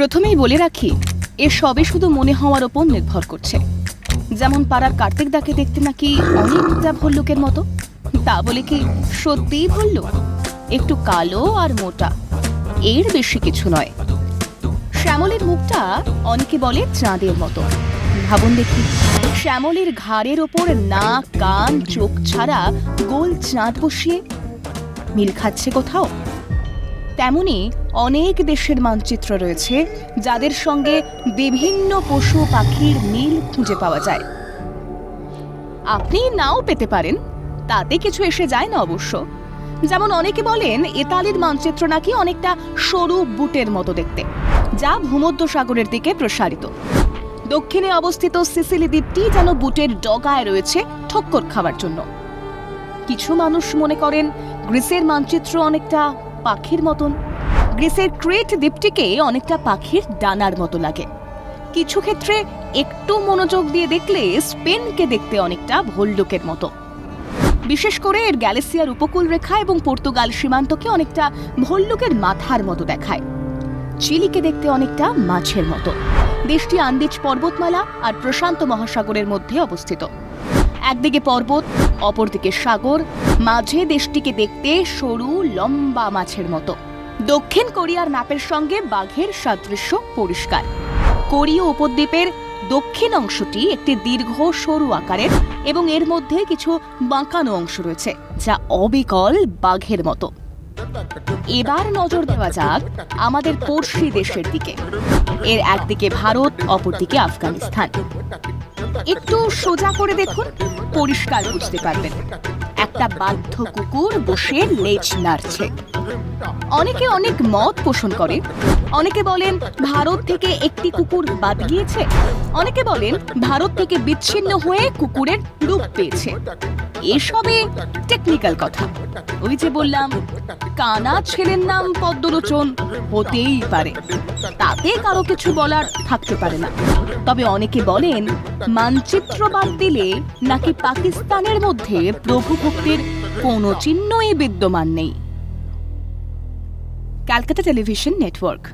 প্রথমেই বলে রাখি, এ সবে শুধু মনে হওয়ার ওপর নির্ভর করছে। যেমন পাড়ার কার্তিক দাকে দেখতে নাকি অনেকটা ভল্লুকের মতো। তা বলে কি সত্যিই ভল্লুক? একটু কালো আর মোটা, এর বেশি কিছু নয়। শ্যামলের মুখটা অনেকে বলে চাঁদের মতো। ভাবুন দেখি, শ্যামলের ঘাড়ের ওপর নাক, কান, চোখ ছাড়া গোল চাঁদ বসিয়ে মিল খাচ্ছে কোথাও? তেমনি অনেক দেশের মানচিত্র রয়েছে যাদের সঙ্গে বিভিন্ন পশু পাখির মিল খুঁজে পাওয়া যায়। আপনি নাও পেতে পারেন, তাতে কিছু এসে যায় না অবশ্য। যেমন অনেকে বলেন, এতালির মানচিত্র নাকি অনেকটা সরু বুটের মতো দেখতে, যা ভূমধ্য সাগরের দিকে প্রসারিত। দক্ষিণে অবস্থিত সিসিলি দ্বীপটি যেন বুটের ডগায় রয়েছে ঠক্কর খাওয়ার জন্য। কিছু মানুষ মনে করেন, গ্রিসের মানচিত্র অনেকটা পাখির মতন। গ্রিসের ক্রেট দ্বীপটিকে অনেকটা পাখির ডানার মতো লাগে। কিছু ক্ষেত্রে একটু মনোযোগ দিয়ে দেখলে স্পেনকে দেখতে অনেকটা ভল্লুকের মতো। বিশেষ করে এর গ্যালেসিয়ার উপকূল রেখা এবং পর্তুগাল সীমান্তকে অনেকটা ভল্লুকের মাথার মতো দেখায়। চিলিকে দেখতে অনেকটা মাছের মতো। দেশটি আন্দিজ পর্বতমালা আর প্রশান্ত মহাসাগরের মধ্যে অবস্থিত। একদিকে পর্বত অপরদিকে সাগর, মাঝে দেশটিকে দেখতে সরু, লম্বা মাছের মতো। দক্ষিণ কোরিয়ার ম্যাপের সঙ্গে বাঘের সাদৃশ্য পরিষ্কার। কোরীয় উপদ্বীপের দক্ষিণ অংশটি একটি দীর্ঘ, সরু আকারের এবং এর মধ্যে কিছু বাঁকানো অংশ রয়েছে, যা অবিকল বাঘের মতো। এবার নজর দেওয়া যাক আমাদের পড়শি দেশের দিকে। এর একদিকে ভারত, অপরদিকে আফগানিস্তান। একটু সোজা করে দেখুন, পরিষ্কার বুঝতে পারবেন। একটা বাধ্য কুকুর বসে লেজ নাড়ছে। অনেকে অনেক মত পোষণ করে। অনেকে বলেন, ভারত থেকে একটি কুকুর বাদ গিয়েছে। অনেকে বলেন, ভারত থেকে বিচ্ছিন্ন হয়ে কুকুরের রূপ পেয়েছে। এসবে টেকনিক্যাল কথা। ওই যে বললাম, কানা ছেলের নাম পদ্মলোচন হতেই পারে। তাতে কারও কিছু বলার থাকতে পারে না। তবে অনেকে বলেন, মানচিত্র বাদ দিলে নাকি পাকিস্তানের মধ্যে প্রভু ভক্তের কোনো চিহ্নই বিদ্যমান নেই। Calcutta television network.